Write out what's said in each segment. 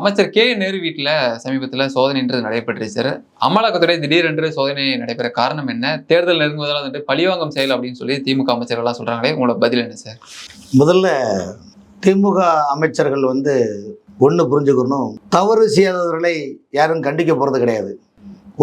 அமைச்சர் கே. நேரு வீட்டில் சமீபத்தில் சோதனைன்றது நடைபெற்றுச்சு சார் அமலாக்கத்துறை திடீரென்று சோதனை நடைபெற காரணம் என்ன? தேர்தல் நெருங்குவதால் வந்துட்டு பழிவாங்கம் செயல் அப்படின்னு சொல்லி திமுக அமைச்சர்கள்லாம் சொல்கிறாங்களே உங்களோட பதில் என்ன சார் முதல்ல திமுக அமைச்சர்கள் வந்து ஒன்று புரிஞ்சுக்கணும். தவறு செய்யாதவர்களை யாரும் கண்டிக்க போகிறது கிடையாது.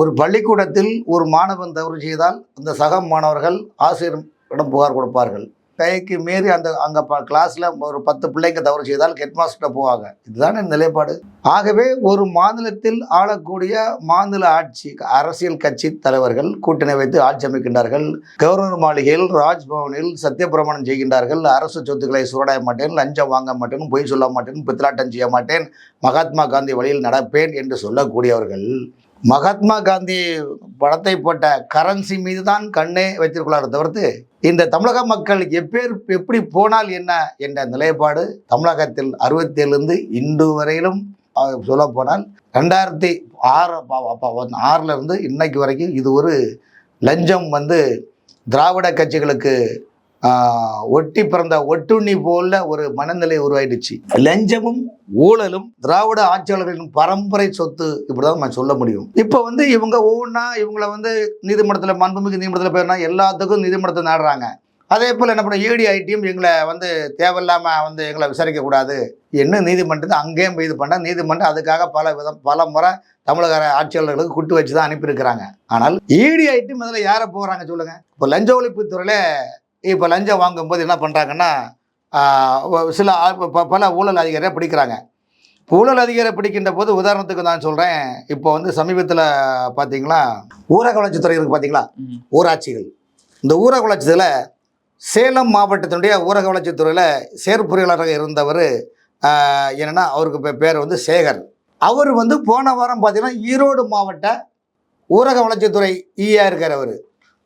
ஒரு பள்ளிக்கூடத்தில் ஒரு மாணவன் தவறு செய்தால் அந்த சக மாணவர்கள் ஆசிரியரிடம் புகார் கொடுப்பார்கள். கைக்கு மீறி அந்த அங்கே ப கிளாஸில் ஒரு பத்து பிள்ளைங்க தவறு செய்தால் ஹெட்மாஸ்டர் போவாங்க. இதுதானே நிலைப்பாடு? ஆகவே ஒரு மாநிலத்தில் ஆளக்கூடிய மாநில ஆட்சி அரசியல் கட்சி தலைவர்கள் கூட்டணி வைத்து ஆட்சி அமைக்கின்றார்கள். கவர்னர் மாளிகையில் ராஜ்பவனில் சத்தியபிரமணம் செய்கின்றார்கள். அரசு சொத்துக்களை சுரடாய மாட்டேன் லஞ்சம் வாங்க மாட்டேன் பொய் சொல்ல மாட்டேன் பித்தலாட்டம் செய்ய மாட்டேன் மகாத்மா காந்தி வழியில் நடப்பேன் என்று சொல்லக்கூடியவர்கள் மகாத்மா காந்தி படத்தை போட்ட கரன்சி மீது தான் கண்ணே வைத்திருக்கிறார் தவிர்த்து இந்த தமிழக மக்கள் எப்பேர் எப்படி போனால் என்ன என்ற நிலைப்பாடு தமிழகத்தில் அறுபத்தி ஏழுலேருந்து இன்று வரையிலும் சொல்ல போனால் ரெண்டாயிரத்தி ஆறு ஆறுலேருந்து இன்னைக்கு வரைக்கும் இது ஒரு லஞ்சம் வந்து திராவிட கட்சிகளுக்கு ஒட்டி பிறந்த ஒட்டுண்ணி போல ஒரு மனநிலை உருவாயிடுச்சு. லஞ்சமும் ஊழலும் திராவிட ஆட்சியாளர்களின் பரம்பரை சொத்து இப்படிதான் நான் சொல்ல முடியும். இப்போ வந்து இவங்க ஒவ்வொன்றா இவங்களை வந்து நீதிமன்றத்தில் மாண்புமிகு நீதிமன்றத்தில் போயிருந்தா எல்லாத்துக்கும் நீதிமன்றத்தை நாடுறாங்க. அதே போல் என்ன பண்ண ஏடி ஐடியும் எங்களை வந்து தேவையில்லாமல் வந்து எங்களை விசாரிக்கக்கூடாது என்ன நீதிமன்றத்தை அங்கேயும் இது பண்ண நீதிமன்றம் அதுக்காக பல விதம் பல முறை தமிழக ஆட்சியாளர்களுக்கு குட்டு வச்சு தான் அனுப்பியிருக்கிறாங்க. ஆனால் ஈடி ஐடி அதில் யாரை போகிறாங்க சொல்லுங்கள் இப்போ லஞ்ச ஒழிப்புத்துறையில் இப்போ லஞ்சம் வாங்கும்போது என்ன பண்ணுறாங்கன்னா சில பல ஊழல் அதிகாரியை பிடிக்கிறாங்க. ஊழல் அதிகாரியை பிடிக்கின்ற போது உதாரணத்துக்கு நான் சொல்கிறேன் இப்போ வந்து சமீபத்தில் பார்த்தீங்களா ஊரக வளர்ச்சித்துறை இருக்குது பார்த்தீங்களா. ஊராட்சிகள். இந்த ஊரக வளர்ச்சியில் சேலம் மாவட்டத்தினுடைய ஊரக வளர்ச்சித்துறையில் செயற்பொறியாளராக இருந்தவர் என்னென்னா அவருக்கு பேர் வந்து சேகர். அவர் வந்து போன வாரம் பார்த்தீங்கன்னா ஈரோடு மாவட்ட ஊரக வளர்ச்சித்துறை ஈயா இருக்கார் அவர்.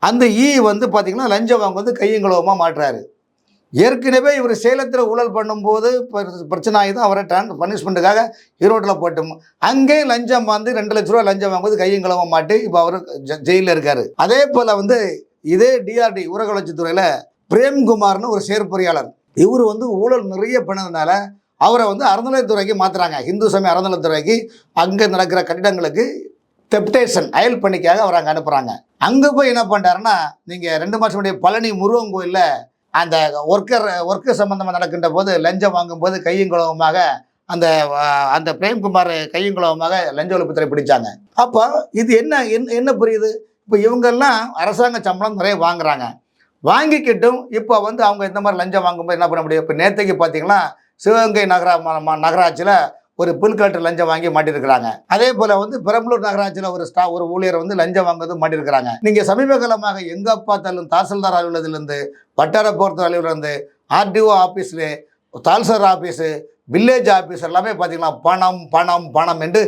அந்த ஈ வந்து பார்த்திங்கன்னா லஞ்சம் வந்து கையங்குலவமாக மாட்டுறாரு ஏற்கனவே இவர் சேலத்தில் ஊழல் பண்ணும்போது பிரச்சனை ஆகி தான் அவரை ட்ரான் பனிஷ்மெண்ட்டுக்காக ஈரோட்டில் போட்டோம். அங்கேயும் லஞ்சம் வந்து ரெண்டு லட்ச ரூபா லஞ்சம் வாங்குவது கையங்களவ மாட்டி இப்போ அவர் ஜெயிலில் இருக்கார். அதே போல் வந்து இதே டிஆர்டி ஊரக வளர்ச்சித்துறையில் பிரேம்குமார்னு ஒரு செயற்பொறியாளர் இவர் வந்து ஊழல் நிறைய பண்ணதுனால அவரை வந்து அறநிலையத்துறைக்கு மாற்றுறாங்க இந்து சமய அறநிலையத்துறைக்கு அங்கே நடக்கிற கட்டிடங்களுக்கு டெப்டேஷன் அயல் பணிக்காக அவர் அங்கே அனுப்புகிறாங்க அங்கே போய் என்ன பண்ணிட்டாருன்னா நீங்கள் ரெண்டு மாதம் உடைய பழனி முருகன் கோயிலில் அந்த ஒர்க்கர் ஒர்க்கர் சம்மந்தமாக நடக்கின்ற போது லஞ்சம் வாங்கும்போது கையுங்குளவமாக அந்த அந்த பிரேம்குமார் கையுங்குளவமாக லஞ்ச ஒழிப்புத்துறை பிடிச்சாங்க. அப்போ இது என்ன என்ன என்ன புரியுது? இப்போ இவங்கெல்லாம் அரசாங்க சம்பளம் நிறைய வாங்குறாங்க. வாங்கிக்கிட்டும் இப்போ வந்து அவங்க இந்த மாதிரி லஞ்சம் வாங்கும்போது என்ன பண்ண முடியும்? இப்போ நேற்றுக்கு பார்த்தீங்கன்னா சிவகங்கை நகரா ம- ம- நகராட்சியில் ஒரு புல்கட்டு லஞ்சம் வாங்கி மாட்டிருக்கிறாங்க. அதே போல் வந்து பெரம்பலூர் நகராட்சியில் ஒரு ஸ்டா ஒரு ஊழியர் வந்து லஞ்சம் வாங்குறது மாட்டிருக்கிறாங்க. நீங்கள் சமீப காலமாக எங்கே பார்த்தாலும் தாசில்தார் அலுவலகத்திலிருந்து வட்டார போர்த்து அலுவலகத்திலேருந்து ஆர்டிஓ ஆஃபீஸில் தால்சர் ஆஃபீஸு வில்லேஜ் ஆஃபீஸ் எல்லாமே பார்த்தீங்கன்னா பணம் பணம் பணம் என்று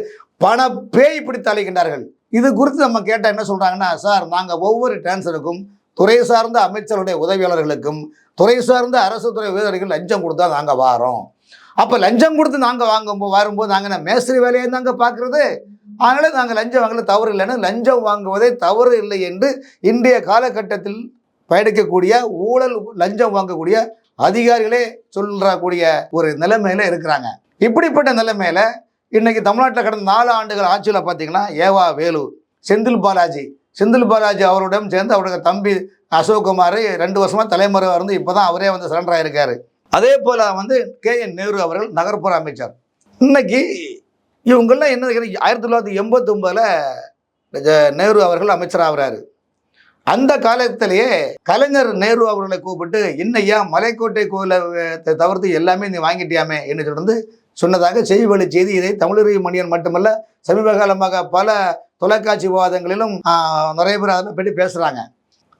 பண பேய் பிடித்து அழைக்கின்றார்கள் இது குறித்து நம்ம கேட்டால் என்ன சொல்கிறாங்கன்னா சார் நாங்கள் ஒவ்வொரு டிரான்ஸ்ஃபருக்கும் துறை சார்ந்த அமைச்சருடைய உதவியாளர்களுக்கும் துறை சார்ந்த அரசு துறை உதவியாளர்கள் லஞ்சம் கொடுத்தா நாங்கள் வாரோம். அப்போ லஞ்சம் கொடுத்து நாங்கள் வாங்கும்போது வரும்போது நாங்கள் நான் மேஸ்திரி வேலையை தாங்க பார்க்குறது? அதனால் நாங்கள் லஞ்சம் வாங்கல தவறு இல்லைன்னு லஞ்சம் வாங்குவதே தவறு இல்லை என்று இன்றைய காலகட்டத்தில் பயணிக்கக்கூடிய ஊழல் லஞ்சம் வாங்கக்கூடிய அதிகாரிகளே சொல்கிறக்கூடிய ஒரு நிலைமையில் இருக்கிறாங்க. இப்படிப்பட்ட நிலைமையில் இன்றைக்கி தமிழ்நாட்டில் கடந்த நாலு ஆண்டுகள் ஆட்சியில் பார்த்தீங்கன்னா ஏவா வேலு செந்தில் பாலாஜி செந்தில் பாலாஜி அவருடன் சேர்ந்து அவருடைய தம்பி அசோக்குமார் ரெண்டு வருஷமாக தலைமறைவாக இருந்து இப்போ தான் அவரே வந்து சரண்டர் ஆயிருக்காரு. அதே போல் வந்து கே என் நேரு அவர்கள் நகர்ப்புற அமைச்சர். இன்னைக்கு இவங்கெல்லாம் என்ன ஆயிரத்தி தொள்ளாயிரத்தி எண்பத்தொம்பதில் நேரு அவர்கள் அமைச்சராகிறாரு. அந்த காலத்திலேயே கலைஞர் நேரு அவர்களை கூப்பிட்டு இன்னையா மலைக்கோட்டை கோயிலை தவிர்த்து எல்லாமே நீ வாங்கிட்டியாமே? என்று தொடர்ந்து சொன்னதாக செய்தி வழி செய்தி இதை தமிழறிவு மணியன் மட்டுமல்ல சமீப காலமாக பல தொலைக்காட்சி விவாதங்களிலும் நிறைய பேர் அதில் பற்றி பேசுகிறாங்க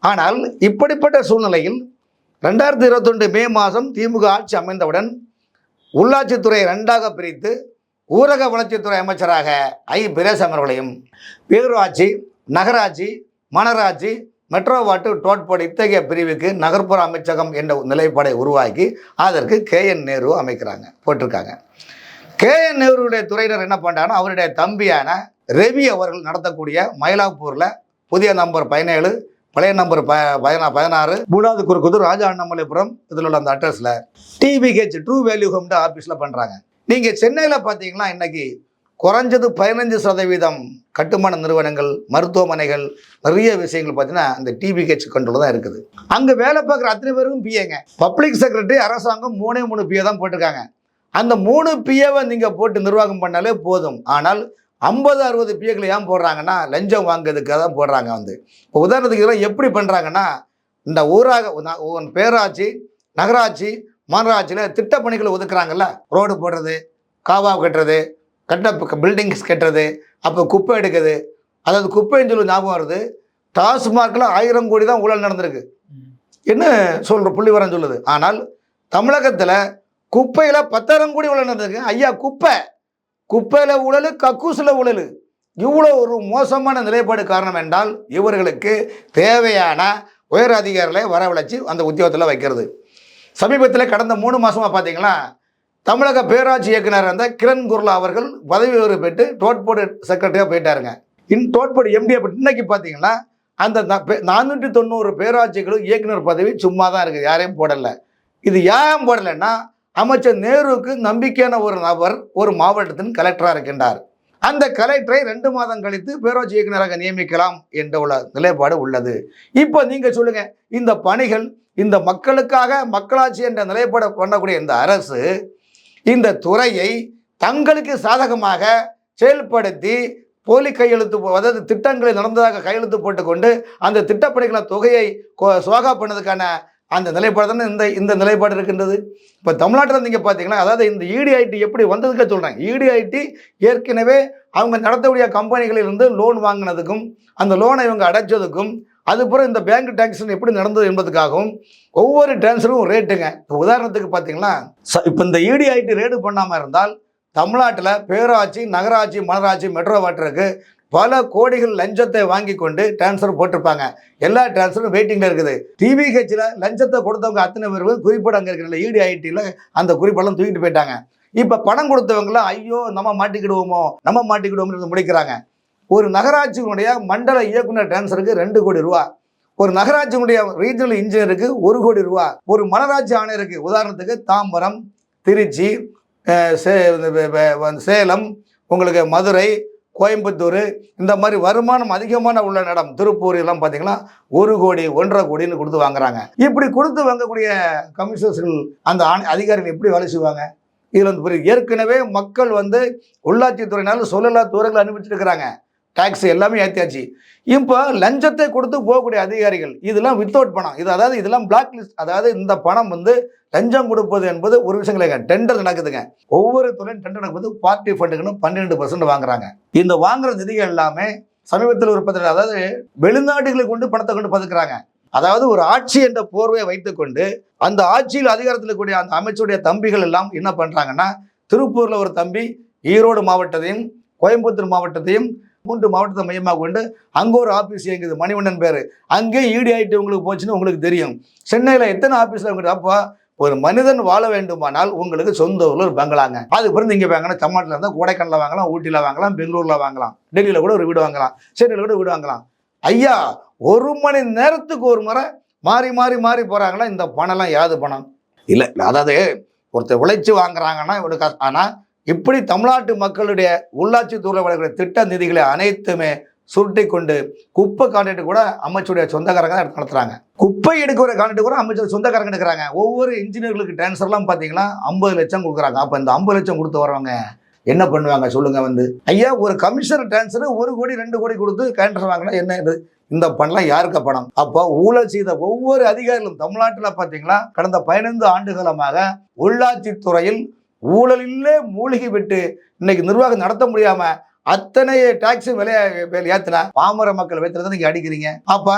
ஆனால் இப்படிப்பட்ட சூழ்நிலையில் ரெண்டாயிரத்தி இருபத்தொன்று மே மாதம் திமுக ஆட்சி அமைந்தவுடன் உள்ளாட்சித்துறையை ரெண்டாக பிரித்து ஊரக வளர்ச்சித்துறை அமைச்சராக ஐ பிரேசம் அவர்களையும் பேரூராட்சி நகராட்சி மாநகராட்சி மெட்ரோ வாட்டு டோட்போர்டு இத்தகைய பிரிவுக்கு நகர்ப்புற அமைச்சகம் என்ற நிலைப்பாடை உருவாக்கி அதற்கு கே என் நேரு அமைக்கிறாங்க போட்டிருக்காங்க. கே என் நேருடைய துறையினர் என்ன பண்ணுறாங்கன்னா அவருடைய தம்பியான ரவி அவர்கள் நடத்தக்கூடிய மயிலாப்பூரில் புதிய நம்பர் பதினேழு பழைய நம்பர் ப பதினா பதினாறு. மூணாவது குறுக்குது ராஜா அண்ணாமலைபுரம். இதில் உள்ள அந்த அட்ரஸில் டிபிஹெச் ட்ரூ வேல்யூ ஹோம்ன்ற ஆஃபீஸில் பண்ணுறாங்க நீங்கள் சென்னையில் பார்த்தீங்கன்னா இன்னைக்கு குறைஞ்சது பதினஞ்சு சதவீதம் கட்டுமான நிறுவனங்கள் மருத்துவமனைகள் நிறைய விஷயங்கள் பார்த்தீங்கன்னா அந்த டிபிஹெச் கண்ட்ரோல் தான் இருக்குது. அங்கே வேலை பார்க்குற அத்தனை பேருக்கும் பிஏங்க பப்ளிக் செக்ரட்டரி அரசாங்கம் மூணே மூணு பிஏ தான் போட்டிருக்காங்க. அந்த மூணு பிஏவை நீங்கள் போட்டு நிர்வாகம் பண்ணாலே போதும். ஆனால் ஐம்பது அறுபது பிஏக்களை ஏன் போடுறாங்கன்னா லஞ்சம் வாங்குறதுக்காக தான் போடுறாங்க வந்து. இப்போ உதாரணத்துக்கு இதெல்லாம் எப்படி பண்ணுறாங்கன்னா இந்த ஊராக பேராட்சி நகராட்சி மாநகராட்சியில் திட்டப்பணிகளை ஒதுக்குறாங்கல்ல. ரோடு போடுறது காவா கட்டுறது கட்ட பில்டிங்ஸ் கட்டுறது அப்போ குப்பை எடுக்குது அதாவது குப்பைன்னு சொல்லி ஞாபகம் வருது. டாஸ்மார்க்கில் ஆயிரம் கோடி தான் ஊழல் நடந்திருக்கு. என்ன சொல்கிற புள்ளிவரம் சொல்லுது. ஆனால் தமிழகத்தில் குப்பையில் பத்தாயிரம் கோடி ஊழல் நடந்திருக்கு. ஐயா குப்பை. குப்பையில் ஊழல் கக்கூசில் ஊழல் இவ்வளோ ஒரு மோசமான நிலைப்பாடு காரணம் என்றால் இவர்களுக்கு தேவையான உயர் அதிகாரிகளை வரவழைச்சி அந்த உத்தியோகத்தில் வைக்கிறது. சமீபத்தில் கடந்த மூணு மாதமாக பார்த்தீங்கன்னா தமிழக பேராட்சி இயக்குனர் இருந்த கிரண் குர்லா அவர்கள் பதவி உயர்வு பெற்று டோட்போர்டு செக்ரட்டரியாக போயிட்டாருங்க. இன் டோட்போர்டு எம்டி இன்னைக்கு பார்த்தீங்கன்னா அந்த நானூற்றி தொண்ணூறு பேராட்சிகளும் இயக்குனர் பதவி சும்மா தான் இருக்குது யாரையும் போடலை. இது ஏன் போடலைன்னா அமைச்சர் நேருவுக்கு நம்பிக்கையான ஒரு நபர் ஒரு மாவட்டத்தின் கலெக்டராக இருக்கின்றார். அந்த கலெக்டரை ரெண்டு மாதம் கழித்து பேராட்சி இயக்குநராக நியமிக்கலாம் என்ற உள்ள நிலைப்பாடு உள்ளது. இப்போ நீங்கள் சொல்லுங்கள் இந்த பணிகள் இந்த மக்களுக்காக மக்களாட்சி என்ற நிலைப்பாடு பண்ணக்கூடிய இந்த அரசு இந்த துறையை தங்களுக்கு சாதகமாக செயல்படுத்தி போலி கையெழுத்து அதாவது திட்டங்களை நடந்ததாக கையெழுத்து போட்டுக்கொண்டு அந்த திட்டப்பணிக்கான தொகையை கொ- சுவாகா பண்ணதுக்கான அந்த நிலைப்பாடு தானே இந்த இந்த நிலைப்பாடு இருக்கின்றது? இப்போ தமிழ்நாட்டில் நீங்கள் பார்த்தீங்கன்னா அதாவது இந்த இடிஐடி எப்படி வந்ததுக்கு சொல்கிறாங்க இடிஐடி ஏற்கனவே அவங்க நடத்தக்கூடிய கம்பெனிகளில் இருந்து லோன் வாங்கினதுக்கும் அந்த லோனை இவங்க அடைச்சதுக்கும் அதுபோல் இந்த பேங்க் டிரான்சாக்ஷன் எப்படி நடந்தது என்பதுக்காகவும் ஒவ்வொரு டிரான்சரும் ரேட்டுங்க இப்போ உதாரணத்துக்கு பார்த்தீங்கன்னா ச- இப்போ இந்த இடிஐடி ரேடு பண்ணாமல் இருந்தால் தமிழ்நாட்டில் பேராட்சி நகராட்சி மலராட்சி மெட்ரோ வாட்டருக்கு பல கோடிகள் லஞ்சத்தை வாங்கி கொண்டு டிரான்ஸ்ஃபர் போட்டிருப்பாங்க எல்லா டிரான்ஸ்ஃபரும் வெயிட்டிங்கில் இருக்குது டிவிஹெச்சில் லஞ்சத்தை கொடுத்தவங்க அத்தனை பேரும் குறிப்பிட அங்கே இருக்கிற E இடிஐடியில் அந்த குறிப்பெல்லாம் தூக்கிட்டு போயிட்டாங்க இப்போ பணம் கொடுத்தவங்களாம் ஐயோ நம்ம மாட்டிக்கிடுவோமோ நம்ம மாட்டிக்கிடுவோம்னு முடிக்கிறாங்க ஒரு நகராட்சியினுடைய மண்டல இயக்குனர் டிரான்ஸ்ஃபருக்கு ரெண்டு கோடி ரூபா ஒரு நகராட்சியினுடைய ரீஜனல் இன்ஜினியருக்கு ஒரு கோடி ரூபா ஒரு மனராட்சி ஆணையருக்கு உதாரணத்துக்கு தாம்பரம் திருச்சி சே- சேலம் உங்களுக்கு மதுரை கோயம்புத்தூர் இந்த மாதிரி வருமானம் அதிகமான உள்ள இடம் திருப்பூர் எல்லாம் பார்த்தீங்கன்னா ஒரு கோடி ஒன்றரை கோடின்னு கொடுத்து வாங்குறாங்க. இப்படி கொடுத்து வாங்கக்கூடிய கமிஷனர்ஸ்கள் அந்த ஆணை அதிகாரிகள் எப்படி வேலை செய்வாங்க? இதில் வந்து ஏற்கனவே மக்கள் வந்து உள்ளாட்சித்துறையினால சொல்லலா தூரங்கள் அனுப்பிச்சிட்டு இருக்கிறாங்க. டேக்ஸ் எல்லாமே ஏற்றியாச்சு இப்போ லஞ்சத்தை கொடுத்து போகக்கூடிய அதிகாரிகள் இதெல்லாம் வித்தவுட் பணம். இது அதாவது இதெல்லாம் பிளாக் லிஸ்ட் அதாவது இந்த பணம் வந்து லஞ்சம் கொடுப்பது என்பது ஒரு விஷயம் டெண்டர் நடக்குதுங்க. ஒவ்வொரு துறையும் டெண்டர் நடக்கும்போது பார்ட்டி ஃபண்டுக்குன்னு பன்னிரெண்டு பர்சன்ட் வாங்குறாங்க. இந்த வாங்குற நிதிகள் எல்லாமே சமீபத்தில் ஒரு அதாவது வெளிநாடுகளுக்கு கொண்டு பணத்தை கொண்டு பதுக்குறாங்க. அதாவது ஒரு ஆட்சி என்ற போர்வையை வைத்துக்கொண்டு அந்த ஆட்சியில் அதிகாரத்தில் கூடிய அந்த அமைச்சருடைய தம்பிகள் எல்லாம் என்ன பண்ணுறாங்கன்னா திருப்பூரில் ஒரு தம்பி ஈரோடு மாவட்டத்தையும் கோயம்புத்தூர் மாவட்டத்தையும் மூன்று மாவட்டத்தை மையமாக கொண்டு அங்கே ஒரு ஆஃபீஸ் இயங்குது. மணிவண்ணன் பேர். அங்கேயே ஈடி ஆகிட்டு உங்களுக்கு போச்சுன்னு உங்களுக்கு தெரியும். சென்னையில் எத்தனை ஆஃபீஸில் உங்களுக்கு அப்போ ஒரு மனிதன் வாழ வேண்டுமானால் உங்களுக்கு சொந்த ஊரில் ஒரு பங்களாங்க. அதுக்கு பிறகு நீங்கள் வாங்கினா தமிழ்நாட்டில் இருந்தால் கொடைக்கானலில் வாங்கலாம் ஊட்டியில் வாங்கலாம் பெங்களூரில் வாங்கலாம் டெல்லியில் கூட ஒரு வீடு வாங்கலாம் சென்னையில் கூட வீடு வாங்கலாம். ஐயா ஒரு மணி நேரத்துக்கு ஒரு முறை மாறி மாறி மாறி போகிறாங்களா இந்த பணம்லாம் யாது பணம்? இல்லை அதாவது ஒருத்தர் உழைச்சி வாங்குறாங்கன்னா இவனுக்கு ஆனால் இப்படி தமிழ்நாட்டு மக்களுடைய உள்ளாட்சி துறை வழங்குகிற திட்ட நிதிகளை அனைத்துமே சுருட்டி கொண்டு குப்பை கான்ட்ராக்ட் கூட அமைச்சருடைய சொந்தக்காரங்க தான் நடத்துறாங்க. குப்பை எடுக்கிற கான்ட்ராக்ட் கூட அமைச்சர் சொந்தக்காரங்க எடுக்கிறாங்க. ஒவ்வொரு இன்ஜினியர்களுக்கு டிரான்ஸ்ஃபர்லாம் பார்த்தீங்கன்னா ஐம்பது லட்சம் கொடுக்குறாங்க. அப்போ இந்த ஐம்பது லட்சம் கொடுத்து வரவங்க என்ன பண்ணுவாங்க? சொல்லுங்க வந்து. ஐயா ஒரு கமிஷனர் டிரான்ஸ்ஃபர் ஒரு கோடி ரெண்டு கோடி கொடுத்து கேண்டர் வாங்கினா என்ன இது? இந்த பணம்லாம் யாருக்கு பணம்? அப்போ ஊழல் செய்த ஒவ்வொரு அதிகாரிகளும் தமிழ்நாட்டில் பார்த்தீங்கன்னா கடந்த பதினைந்து ஆண்டு காலமாக உள்ளாட்சி துறையில் ஊழலிலே மூழ்கி விட்டு இன்னைக்கு நிர்வாகம் நடத்த முடியாம அத்தனை டாக்ஸும் விலைய ஏற்றினா பாமர மக்கள் வைத்திருந்தா நீங்க அடிக்கிறீங்க. அப்ப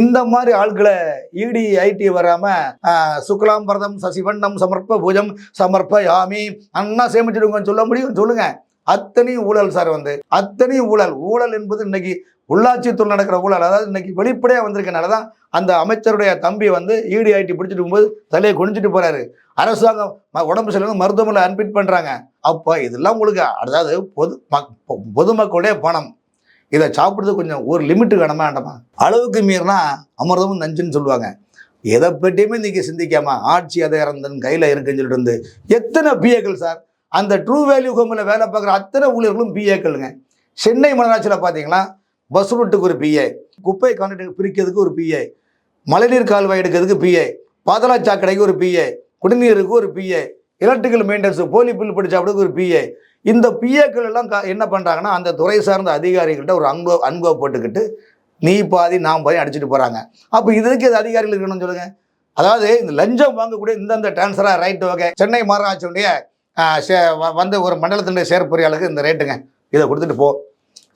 இந்த மாதிரி ஆட்களை இடி ஐடி வராம சுக்லாம்பரதம் சுக்லாம் பரதம் சசிவண்ணம் சமர்ப்ப பூஜம் சமர்ப்ப யாமி அண்ணா சேமிச்சிடுங்கன்னு சொல்ல முடியும் சொல்லுங்க. அத்தனையும் ஊழல் சார் வந்து. அத்தனையும் ஊழல். ஊழல் என்பது இன்னைக்கு உள்ளாட்சித்துறை நடக்கிற ஊழல். அதாவது இன்னைக்கு வெளிப்படையாக வந்திருக்கனால தான் அந்த அமைச்சருடைய தம்பி வந்து ஈடி ஐடி பிடிச்சிட்டு போகும்போது தலையை குனிஞ்சிட்டு போறாரு. அரசாங்கம் உடம்பு சரியில்லை மருத்துவமனை அன்பிட் பண்றாங்க. அப்போ இதெல்லாம் உங்களுக்கு அதாவது பொது மக்- பொதுமக்களுடைய பணம். இதை சாப்பிட்றது கொஞ்சம் ஒரு லிமிட்டு வேணாமா வேண்டாமா? அளவுக்கு மீறினா அமிர்தமும் நஞ்சுன்னு சொல்லுவாங்க. எதை பற்றியுமே இன்றைக்கி சிந்திக்காம ஆட்சி அதிகாரம் தன் கையில் இருக்குன்னு சொல்லிட்டு இருந்து எத்தனை பிஏக்கள் சார்? அந்த ட்ரூ வேல்யூ ஹோமில் வேலை பார்க்குற அத்தனை ஊழியர்களும் பிஏக்களுங்க சென்னை மாநகராட்சியில் பார்த்தீங்கன்னா பஸ் ரூட்டுக்கு ஒரு பிஏ குப்பை கான்ட்ராக்ட் பிரிக்கிறதுக்கு ஒரு பிஏ மழைநீர் கால்வாய் எடுக்கிறதுக்கு பிஏ பாதலா சாக்கடைக்கு ஒரு பிஏ குடிநீருக்கு ஒரு பிஏ எலக்ட்ரிக்கல் மெயின்டெனன்ஸ் போலி பில் படிச்சாப்புக்கு ஒரு பிஏ இந்த பிஏக்கள் எல்லாம் என்ன பண்ணுறாங்கன்னா அந்த துறை சார்ந்த அதிகாரிகள்கிட்ட ஒரு அன்போ அன்போ போட்டுக்கிட்டு நீ பாதி நான் பாதி அடிச்சுட்டு போகிறாங்க அப்போ இதுக்கு இது அதிகாரிகள் இருக்கணும்னு சொல்லுங்க? அதாவது இந்த லஞ்சம் வாங்கக்கூடிய இந்தந்த டிரான்ஸ்ஃபராக ரைட் வகை சென்னை மாநகராட்சியுடைய சே- வ- வந்து ஒரு மண்டலத்தினுடைய செயற்பொறியாளருக்கு இந்த ரேட்டுங்க இதை கொடுத்துட்டு போ.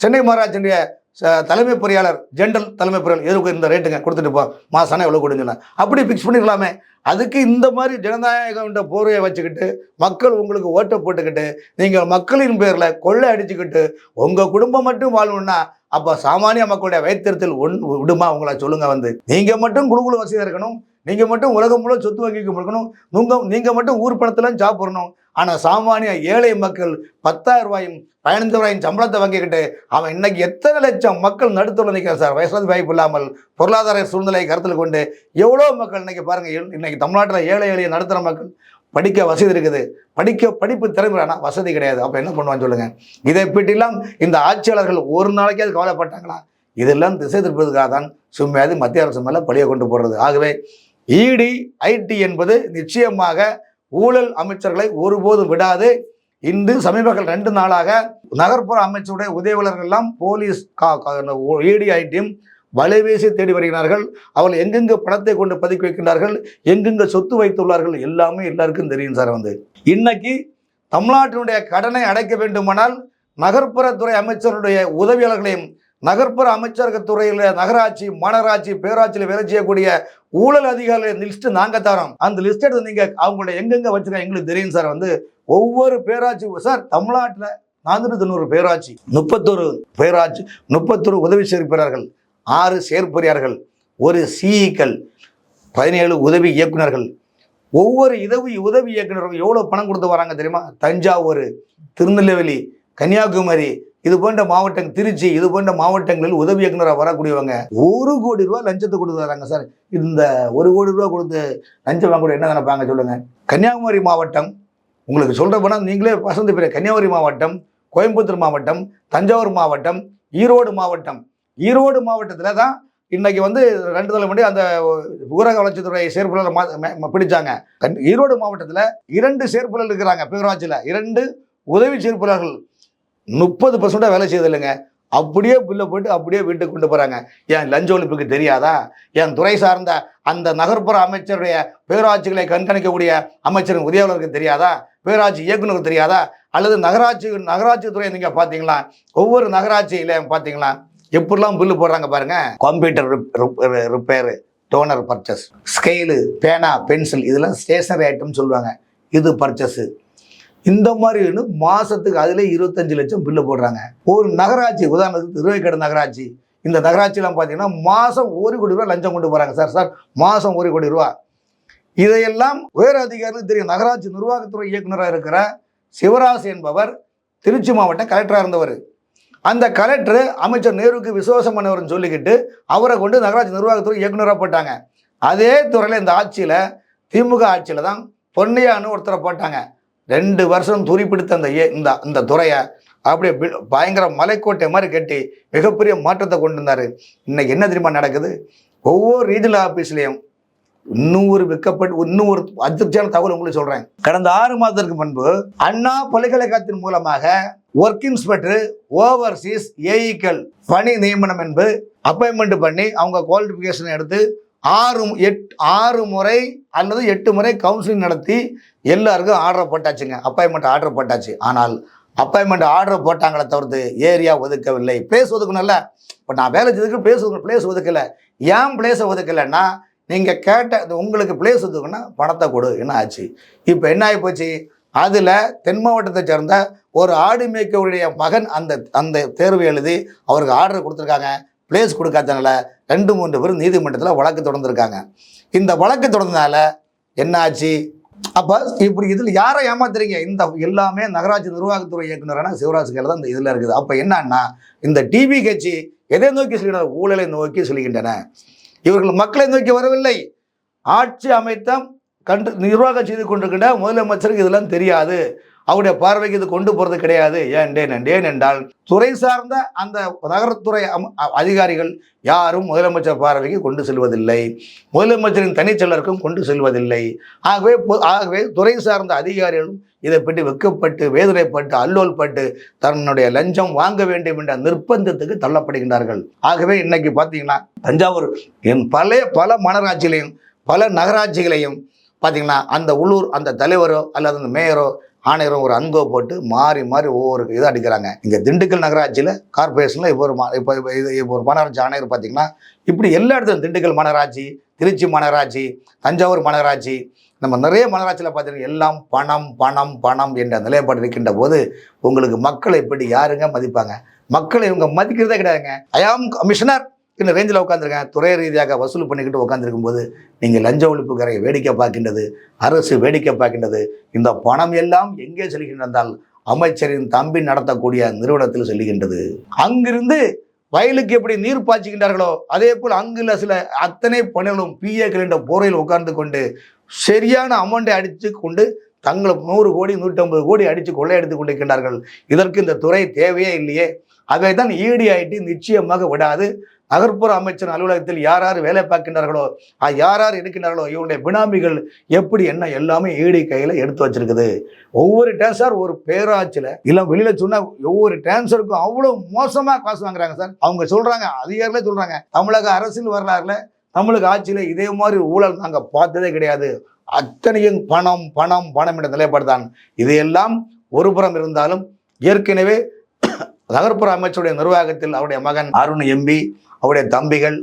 சென்னை மாநகராட்சியுடைய தலைமை பொறியாளர் ஜென்ரல் தலைமை பொறியாளர் எதுக்கு இந்த ரேட்டுங்க கொடுத்துட்டு போ மாசானா எவ்வளோ கொடுங்க அப்படி ஃபிக்ஸ் பண்ணிக்கலாமே அதுக்கு இந்த மாதிரி ஜனநாயகம்ன்ற போர்வையை வச்சுக்கிட்டு மக்கள் உங்களுக்கு ஓட்டை போட்டுக்கிட்டு நீங்கள் மக்களின் பேரில் கொள்ளை அடிச்சுக்கிட்டு உங்கள் குடும்பம் மட்டும் வாழணும்னா அப்போ சாமானிய மக்களுடைய வயிற்றுத்தில் ஒன் விடுமா உங்களை சொல்லுங்கள் வந்து. நீங்கள் மட்டும் குழுகுழு வசதியாக இருக்கணும். நீங்கள் மட்டும் உலகம் முழு சொத்து வங்கிக்கு கொடுக்கணும் நீங்கள் நீங்கள் மட்டும் ஊர் பணத்தில் சாப்பிடணும். ஆனால் சாமானிய ஏழை மக்கள் பத்தாயிரம் ரூபாயும் பதினஞ்சு ரூபாயும் சம்பளத்தை வாங்கிக்கிட்டு அவன் இன்னைக்கு எத்தனை லட்சம் மக்கள் நடுத்தர நிற்கிறான் சார்? வசதி வாய்ப்பு இல்லாமல் பொருளாதார சூழ்நிலையை கருத்தில் கொண்டு எவ்வளோ மக்கள் இன்னைக்கு பாருங்கள் இன்னைக்கு தமிழ்நாட்டில் ஏழை எளிய நடுத்தர மக்கள் படிக்க வசதி இருக்குது. படிக்க படிப்பு திறமை ஆனால் வசதி கிடையாது. அப்போ என்ன பண்ணுவான்னு சொல்லுங்கள் இதை பற்றிலாம் இந்த ஆட்சியாளர்கள் ஒரு நாளைக்காவது கவலைப்பட்டாங்களா? இதெல்லாம் திசை திருப்பதுக்காக தான் சும்மையாவது மத்திய அரசு மேலே பழிய கொண்டு போடுறது. ஆகவே இடி ஐடி என்பது நிச்சயமாக ஊழல் அமைச்சர்களை ஒருபோதும் விடாது. இன்று சமீபங்கள் ரெண்டு நாளாக நகர்ப்புற அமைச்சருடைய உதவியாளர்கள் எல்லாம் போலீஸ் இடி ஐடியும் வலைவீசி தேடி வருகிறார்கள். அவர்கள் எங்கெங்க பணத்தை கொண்டு பதுக்கி வைக்கின்றார்கள் எங்கெங்க சொத்து வைத்துள்ளார்கள் எல்லாமே எல்லாருக்கும் தெரியும் சார் வந்து. இன்னைக்கு தமிழ்நாட்டினுடைய கடனை அடைக்க வேண்டுமானால் நகர்ப்புறத்துறை அமைச்சருடைய உதவியாளர்களையும் நகர்ப்புற அமைச்சர்கள் துறையில் நகராட்சி மாநகராட்சி பேராட்சியில் வேலை செய்யக்கூடிய ஊழல் அதிகாரிகள் லிஸ்ட் நாங்க தரோம். அந்த லிஸ்ட் எடுத்து நீங்க அவங்களோட எங்கெங்க வச்சிருக்காங்க? எங்களுக்கு தெரியும் சார். வந்து ஒவ்வொரு பேராட்சி சார் தமிழ்நாட்டில் நானூற்றி தொண்ணூறு பேராட்சி முப்பத்தொரு பேராட்சி முப்பத்தொரு உதவி சேர்ப்பிறார்கள் ஆறு செயற்பொறியாளர்கள் ஒரு சிஇக்கள் பதினேழு உதவி இயக்குனர்கள் ஒவ்வொரு உதவி உதவி இயக்குநர்கள் எவ்வளோ பணம் கொடுத்து வராங்க தெரியுமா? தஞ்சாவூர் திருநெல்வேலி கன்னியாகுமரி இது போன்ற மாவட்டம் திருச்சி இது போன்ற மாவட்டங்களில் உதவி இயக்குநராக வரக்கூடியவங்க ஒரு கோடி ரூபா லஞ்சத்தை கொடுத்து வராங்க சார். இந்த ஒரு கோடி ரூபா கொடுத்து லஞ்சம் வாங்க என்ன நினைப்பாங்க சொல்லுங்க. கன்னியாகுமரி மாவட்டம் உங்களுக்கு சொல்ற போனால் நீங்களே வசந்தி பெரிய கன்னியாகுமரி மாவட்டம் கோயம்புத்தூர் மாவட்டம் தஞ்சாவூர் மாவட்டம் ஈரோடு மாவட்டம். ஈரோடு மாவட்டத்தில் தான் இன்னைக்கு வந்து ரெண்டு தலை முன்னாடி அந்த ஊரக வளர்ச்சித்துறை செயற்பொருளர் மா- பிடிச்சாங்க. ஈரோடு மாவட்டத்தில் இரண்டு செயற்பொருள் இருக்கிறாங்க பேரூராட்சியில் இரண்டு உதவி செயற்பொருளர்கள் முப்பது பர்சன்டாக வேலை செய்யுது இல்லைங்க அப்படியே பில்லை போட்டு அப்படியே வீட்டுக்கு கொண்டு போகிறாங்க ஏன் லஞ்ச ஒழிப்புக்கு தெரியாதா? என் துறை சார்ந்த அந்த நகர்ப்புற அமைச்சருடைய பேராட்சிகளை கண்காணிக்கக்கூடிய அமைச்சரின் உதவியாளருக்கு தெரியாதா? பேராட்சி இயக்குநருக்கு தெரியாதா? அல்லது நகராட்சி நகராட்சி துறை நீங்கள் பார்த்தீங்களா? ஒவ்வொரு நகராட்சியில பார்த்தீங்களா? எப்படிலாம் பில்லு போடுறாங்க பாருங்க. Computer repair toner purchase scale பேனா பென்சில் இதெல்லாம் ஸ்டேஷனரி ஐட்டம் சொல்லுவாங்க. இது பர்ச்சஸு இந்த மாதிரி மாதத்துக்கு மாசத்துக்கு இருபத்தஞ்சு லட்சம் பில்லு போடுறாங்க. ஒரு நகராட்சி உதாரணத்துக்கு திருவைக்கடை நகராட்சி. இந்த நகராட்சியெலாம் பார்த்தீங்கன்னா மாதம் ஒரு கோடி ரூபா லஞ்சம் கொண்டு போகிறாங்க சார் சார். மாதம் ஒரு கோடி ரூபா இதையெல்லாம் உயர் அதிகாரிகளுக்கு தெரியும். நகராட்சி நிர்வாகத்துறை இயக்குனராக இருக்கிற சிவராசு என்பவர் திருச்சி மாவட்ட கலெக்டராக இருந்தவர். அந்த கலெக்டர் அமைச்சர் நேருக்கு விசுவாசம் பண்ணவர்னு சொல்லிக்கிட்டு அவரை கொண்டு நகராட்சி நிர்வாகத்துறை இயக்குனராக போட்டாங்க. அதே துறையில் இந்த ஆட்சியில் திமுக ஆட்சியில் தான் பொன்னையான்னு ஒருத்தரை போட்டாங்க. ரெண்டு வருஷம் துரிப்பிடித்த அந்த ஏ- இந்த இந்த துறையை அப்படியே பயங்கர மலைக்கோட்டை மாதிரி கட்டி மிகப்பெரிய மாற்றத்தை கொண்டு வந்தார். இன்னைக்கு என்ன தெரியுமா நடக்குது? ஒவ்வொரு ரீஜனல் ஆஃபீஸ்லேயும் இன்னும் ஒரு விற்கப்பட்டு இன்னும் ஒரு அதிர்ச்சியான தகவல் உங்களுக்கு சொல்கிறேன் கடந்த ஆறு மாதத்திற்கு முன்பு அண்ணா பல்கலைக்கழகத்தின் மூலமாக ஒர்க் இன்ஸ்பெக்டர் ஓவர்சீஸ் ஏஇக்கள் பணி நியமனம் என்பது அப்பாயின்மெண்ட் பண்ணி அவங்க குவாலிஃபிகேஷன் எடுத்து ஆறு எட் ஆறு முறை அல்லது எட்டு முறை கவுன்சிலிங் நடத்தி எல்லாருக்கும் ஆர்டர் போட்டாச்சுங்க. அப்பாயின்மெண்ட் ஆர்டர் போட்டாச்சு. ஆனால் அப்பாயின்மெண்ட் ஆர்டர் போட்டாங்களே தவிர்த்து ஏரியா ஒதுக்கவில்லை. பிளேஸ் ஒதுக்கணும்ல. இப்போ நான் வேலை செய்ததுக்கு பிளேஸ் ஒதுக்கணும் பிளேஸ் ஒதுக்கல. ஏன் பிளேஸை ஒதுக்கலைன்னா நீங்கள் கேட்ட உங்களுக்கு பிளேஸ் ஒதுக்குன்னா பணத்தை கொடு. என்ன ஆச்சு? இப்போ என்ன ஆகி போச்சு? அதில் தென் மாவட்டத்தை சேர்ந்த ஒரு ஆடு மேய்க்கவருடைய மகன் அந்த அந்த தேர்வு எழுதி அவருக்கு ஆர்டர் கொடுத்துருக்காங்க. பிளேஸ் கொடுக்காதனால ரெண்டு மூன்று பேர் நீதிமன்றத்தில் வழக்கு தொடர்ந்துருக்காங்க. இந்த வழக்கு தொடர்ந்தனால என்ன ஆச்சு? அப்போ இப்படி இதில் யாரை ஏமாத்துறீங்க? இந்த எல்லாமே நகராட்சி நிர்வாகத்துறை இயக்குனரான சிவராஜ் கையில் தான் இந்த இதில் இருக்குது. அப்போ என்னன்னா இந்த டிவி கட்சி எதை நோக்கி சொல்கின்றன? ஊழலை நோக்கி சொல்கின்றன. இவர்கள் மக்களை நோக்கி வரவில்லை. ஆட்சி அமைத்த கண்டு நிர்வாகம் செய்து கொண்டிருக்கின்ற முதலமைச்சருக்கு இதெல்லாம் தெரியாது. அவருடைய பார்வைக்கு இது கொண்டு போகிறது கிடையாது. ஏன் ஏன் என்றால் துறை சார்ந்த அந்த நகரத்துறை அம்- அ- அதிகாரிகள் யாரும் முதலமைச்சர் பார்வைக்கு கொண்டு செல்வதில்லை. முதலமைச்சரின் தனிச்செயலருக்கும் கொண்டு செல்வதில்லை. ஆகவே ஆகவே துறை சார்ந்த அதிகாரிகளும் இதை பற்றி வெக்கப்பட்டு வேதனைப்பட்டு அல்லோல்பட்டு தன்னுடைய லஞ்சம் வாங்க வேண்டும் என்ற நிர்பந்தத்துக்கு தள்ளப்படுகின்றார்கள். ஆகவே இன்னைக்கு பார்த்தீங்கன்னா தஞ்சாவூர் என் பழைய பல மாநகராட்சிகளையும் பல நகராட்சிகளையும் பார்த்தீங்கன்னா அந்த உள்ளூர் அந்த தலைவரோ அல்லது அந்த மேயரோ ஆணையரும் ஒரு அன்பை போட்டு மாறி மாறி ஒவ்வொரு இதாக அடிக்கிறாங்க. இங்கே திண்டுக்கல் நகராட்சியில் கார்பரேஷனில் இப்போ ஒரு மா இப்போ இது இப்போ ஒரு மாநகராட்சி ஆணையர் பார்த்தீங்கன்னா இப்படி எல்லா இடத்துலையும் திண்டுக்கல் மாநகராட்சி திருச்சி மாநகராட்சி தஞ்சாவூர் மாநகராட்சி நம்ம நிறைய மாநகராட்சியில் பார்த்தீங்கன்னா எல்லாம் பணம் பணம் பணம் என்ற நிலைப்பாடு இருக்கின்ற போது உங்களுக்கு மக்களை இப்படி யாருங்க மதிப்பாங்க? மக்களை இவங்க மதிக்கிறதே கிடையாதுங்க. ஐ ஆம் கமிஷனர் இந்த ரேஞ்சில் உட்காந்துருக்கேன் துறை ரீதியாக வசூல் பண்ணிக்கிட்டு உட்காந்துருக்கும் போது நீங்கள் லஞ்ச கரையை வேடிக்கை பார்க்கின்றது அரசு வேடிக்கை பார்க்கின்றது இந்த பணம் எல்லாம் எங்கே செல்கின்றால் அமைச்சரின் தம்பி நடத்தக்கூடிய நிறுவனத்தில் செல்கின்றது. அங்கிருந்து வயலுக்கு எப்படி நீர் பாய்ச்சுகின்றார்களோ அதே போல் அங்குள்ள சில அத்தனை பணிகளும் பிஏக்கள் என்ற போரையில் உட்கார்ந்து கொண்டு சரியான அமௌண்ட்டை அடித்து கொண்டு தங்களை நூறு கோடி நூற்றம்பது கோடி அடித்து கொள்ளையடித்து கொண்டிருக்கின்றார்கள். இதற்கு இந்த துறை தேவையே இல்லையே. அவை தான் ஈடி ஆகிட்டு நிச்சயமாக விடாது. நகர்ப்புற அமைச்சர் அலுவலகத்தில் யார் யார் வேலை பார்க்கின்றார்களோ யார் யார் இருக்கின்றார்களோ இவருடைய பினாமிகள் எப்படி என்ன எல்லாமே ஈடி கையில் எடுத்து வச்சிருக்குது. ஒவ்வொரு டிரான்ஸ்ஃபர் ஒரு பேராட்சியில் இல்லை வெளியில் சொன்னால் ஒவ்வொரு டிரான்ஸ்ஃபருக்கும் அவ்வளோ மோசமாக காசு வாங்குறாங்க சார். அவங்க சொல்கிறாங்க அதிகாரிகளே சொல்கிறாங்க தமிழக அரசியல் வரலாறுல தமிழக ஆட்சியில் இதே மாதிரி ஊழல் நாங்கள் பார்த்ததே கிடையாது. அத்தனையும் பணம் பணம் பணம் என்ற நிலைப்பாடுதான் இதையெல்லாம் ஒரு புறம் இருந்தாலும் ஏற்கனவே நகர்ப்புற அமைச்சருடைய நிர்வாகத்தில் அவருடைய மகன் அருண் எம்பி அவருடைய தம்பிகள்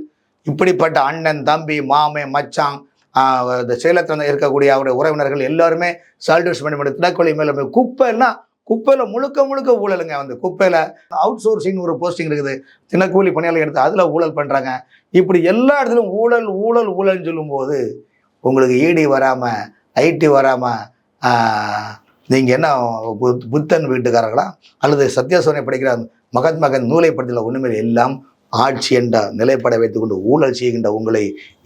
இப்படிப்பட்ட அண்ணன் தம்பி மாமே மச்சான் இந்த சேலத்தில் இருக்கக்கூடிய அவருடைய உறவினர்கள் எல்லாருமே சால்டர்ஸ் பண்ணி திடக்கொழி மேலே குப்பைன்னா குப்பையில் முழுக்க முழுக்க ஊழலுங்க. வந்து குப்பையில் அவுட் சோர்சிங் ஒரு போஸ்டிங் இருக்குது. தினக்கூலி பணியாளர் எடுத்து அதில் ஊழல் பண்ணுறாங்க இப்படி எல்லா இடத்துலையும் ஊழல் ஊழல் ஊழல்னு சொல்லும்போது உங்களுக்கு இடி வராமல் ஐடி வராமல் நீங்கள் என்ன புத்- புத்தன் வீட்டுக்காரர்களா? அல்லது சத்யசோனை படிக்கிற மகாத்மா காந்தி நூலை படத்தில் ஒன்றுமே எல்லாம் ஆட்சி என்ற நிலைப்பட வைத்துக்கொண்டு ஊழல் செய்கின்ற உங்களை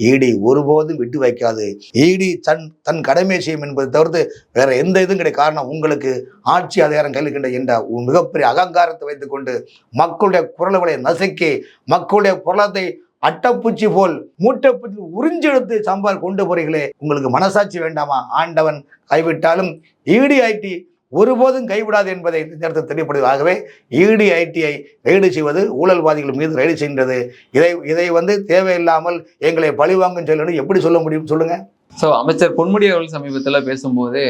ஈடி ஒருபோதும் விட்டு வைக்காது. ஈடி தன் தன் கடமை செய்யும் என்பதை தவிர்த்து வேற எந்த இதுவும் கிடையாது. காரணம் உங்களுக்கு ஆட்சி அதிகாரம் கையிலுக்கின்ற என்ற மிகப்பெரிய அகங்காரத்தை வைத்துக்கொண்டு மக்களுடைய குரல்களை நசுக்கி மக்களுடைய குரலத்தை அட்டப்பூச்சி போல் மூட்டைப்பூச்சி உறிஞ்செடுத்து சம்பால் கொண்டு போறீங்களே உங்களுக்கு மனசாட்சி வேண்டாமா? ஆண்டவன் கைவிட்டாலும் இடி ஐடி ஒருபோதும் கைவிடாது என்பதை இந்த நேரத்தில் தெரியப்படுது ஆகவே இடி ஐடியை ரெய்டு செய்வது ஊழல்வாதிகள் மீது ரெய்டு செய்கின்றது. இதை இதை வந்து தேவையில்லாமல் எங்களை பழிவாங்கும் சொல்லணும் எப்படி சொல்ல முடியும்? சொல்லுங்க. ஸோ அமைச்சர் பொன்முடி அவர்கள் சமீபத்தில் பேசும்போது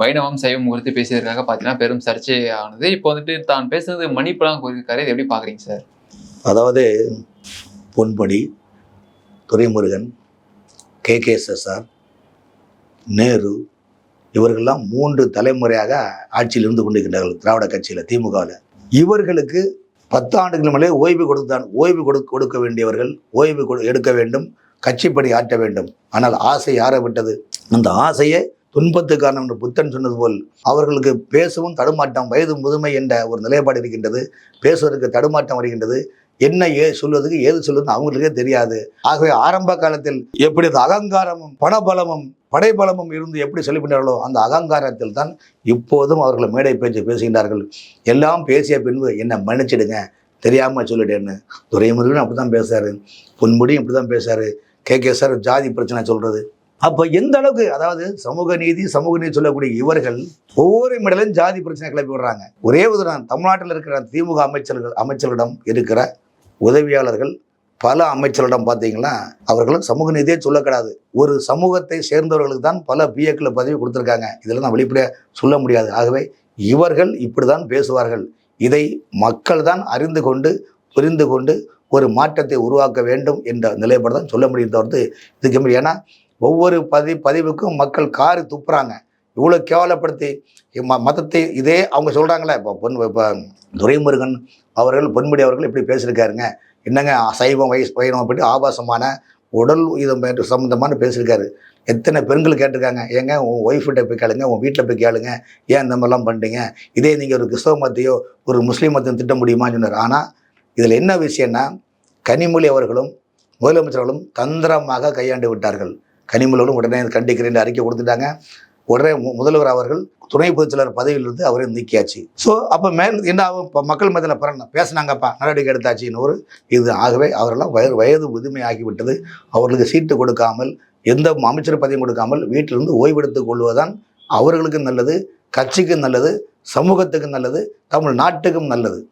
வைணவம் சைவம் குறித்து பேசியதற்காக பார்த்தீங்கன்னா பெரும் சர்ச்சை ஆனது இப்போ வந்துட்டு தான் பேசுனது மன்னிப்புலாம் கோரியிருக்காரு இதை எப்படி பார்க்குறீங்க சார் அதாவது Ponmudi Duraimurugan K K SSR Nehru இவர்கள்லாம் மூன்று தலைமுறையாக ஆட்சியில் இருந்து கொண்டிருக்கின்றார்கள் திராவிட கட்சியில் திமுகவில். இவர்களுக்கு பத்து ஆண்டுகள் மேலே ஓய்வு கொடுத்தான் ஓய்வு கொடு கொடுக்க வேண்டியவர்கள் ஓய்வு கொடு எடுக்க வேண்டும் கட்சிப்படி ஆற்ற வேண்டும். ஆனால் ஆசை யார விட்டது? அந்த ஆசையை துன்பத்து காரணம் என்று புத்தன் சொன்னது போல் அவர்களுக்கு பேசவும் தடுமாட்டம் வயது முதுமை என்ற ஒரு நிலைப்பாடு இருக்கின்றது. பேசுவதற்கு தடுமாட்டம் வருகின்றது. என்ன ஏ சொல்வதுக்கு ஏது சொல்வதுன்னு அவங்களுக்கே தெரியாது. ஆகவே ஆரம்ப காலத்தில் எப்படி அந்த அகங்காரமும் பணபலமும் படைபலமும் இருந்து எப்படி செல்கின்றார்களோ அந்த அகங்காரத்தில் தான் இப்போதும் அவர்கள் மேடை பேச்சு பேசுகின்றார்கள். எல்லாம் பேசிய பின்பு என்னை மன்னிச்சிடுங்க. தெரியாமல் சொல்லிட்டேன்னு. துரைமுருகன் அப்படி தான் பேசுகிறாரு பொன்முடியும் இப்படி தான் பேசுகிறாரு கே. கே. சார் ஜாதி பிரச்சனை சொல்கிறது அப்போ எந்த அளவுக்கு அதாவது சமூக நீதி சமூக நீதி சொல்லக்கூடிய இவர்கள் ஒவ்வொரு இடத்திலும் ஜாதி பிரச்சனை கிளப்பி விடுறாங்க. ஒரே ஒரு தமிழ்நாட்டில் இருக்கிற திமுக அமைச்சர்கள் அமைச்சர்களிடம் இருக்கிற உதவியாளர்கள் பல அமைச்சர்களிடம் பார்த்தீங்கன்னா அவர்களும் சமூக நீதியே சொல்லக்கூடாது. ஒரு சமூகத்தை சேர்ந்தவர்களுக்கு தான் பல பிஏக்களை பதவி கொடுத்துருக்காங்க. இதெல்லாம் நான் வெளிப்படையாக சொல்ல முடியாது. ஆகவே இவர்கள் இப்படி தான் பேசுவார்கள். இதை மக்கள் தான் அறிந்து கொண்டு புரிந்து கொண்டு ஒரு மாற்றத்தை உருவாக்க வேண்டும் என்ற நிலைப்பாடு தான் சொல்ல முடியும் தவிர்த்து இதுக்கு ஏன்னா ஒவ்வொரு பதி பதிவுக்கும் மக்கள் காரி துப்புறாங்க. இவ்வளோ கேவலப்படுத்தி ம மதத்தை இதே அவங்க சொல்கிறாங்களே இப்போ பொன் இப்போ துரைமுருகன் அவர்கள் பொன்முடி அவர்கள் இப்படி பேசியிருக்காருங்க. என்னங்க சைவம் வயசு பயணம் அப்படி ஆபாசமான உடல் இதம் சம்மந்தமான பேசியிருக்காரு. எத்தனை பெண்கள் கேட்டிருக்காங்க? ஏங்க உன் ஒய்ஃப்கிட்ட போய் கேளுங்க உன் வீட்டில் போய் கேளுங்க ஏன் இந்த மாதிரிலாம் பண்ணுறீங்க இதே நீங்கள் ஒரு கிறிஸ்தவ மத்தையோ ஒரு முஸ்லீம் மத்தையும் திட்ட முடியுமான்னு சொன்னார். ஆனால் இதில் என்ன விஷயம்னா கனிமொழி அவர்களும் முதலமைச்சர்களும் தந்திரமாக கையாண்டு விட்டார்கள். கனிமொழிகளும் உடனே கண்டிக்கிறேன் அறிக்கை கொடுத்துட்டாங்க. உடனே மு- முதல்வர் அவர்கள் துணை பொதுச்செயலர் பதவியிலிருந்து அவரை நீக்கியாச்சு. ஸோ அப்போ மேல் என்ன ஆகும்? இப்போ மக்கள் மத்தியில் பிறந்த பேசினாங்கப்பா நடவடிக்கை எடுத்தாச்சின்னு ஒரு இது. ஆகவே அவரெல்லாம் வயது வயது முதுமை ஆகிவிட்டது. அவர்களுக்கு சீட்டு கொடுக்காமல் எந்த அமைச்சர் பதவியும் கொடுக்காமல் வீட்டிலிருந்து ஓய்வெடுத்துக் கொள்வதுதான் அவர்களுக்கும் நல்லது கட்சிக்கும் நல்லது சமூகத்துக்கும் நல்லது தமிழ் நாட்டுக்கும் நல்லது.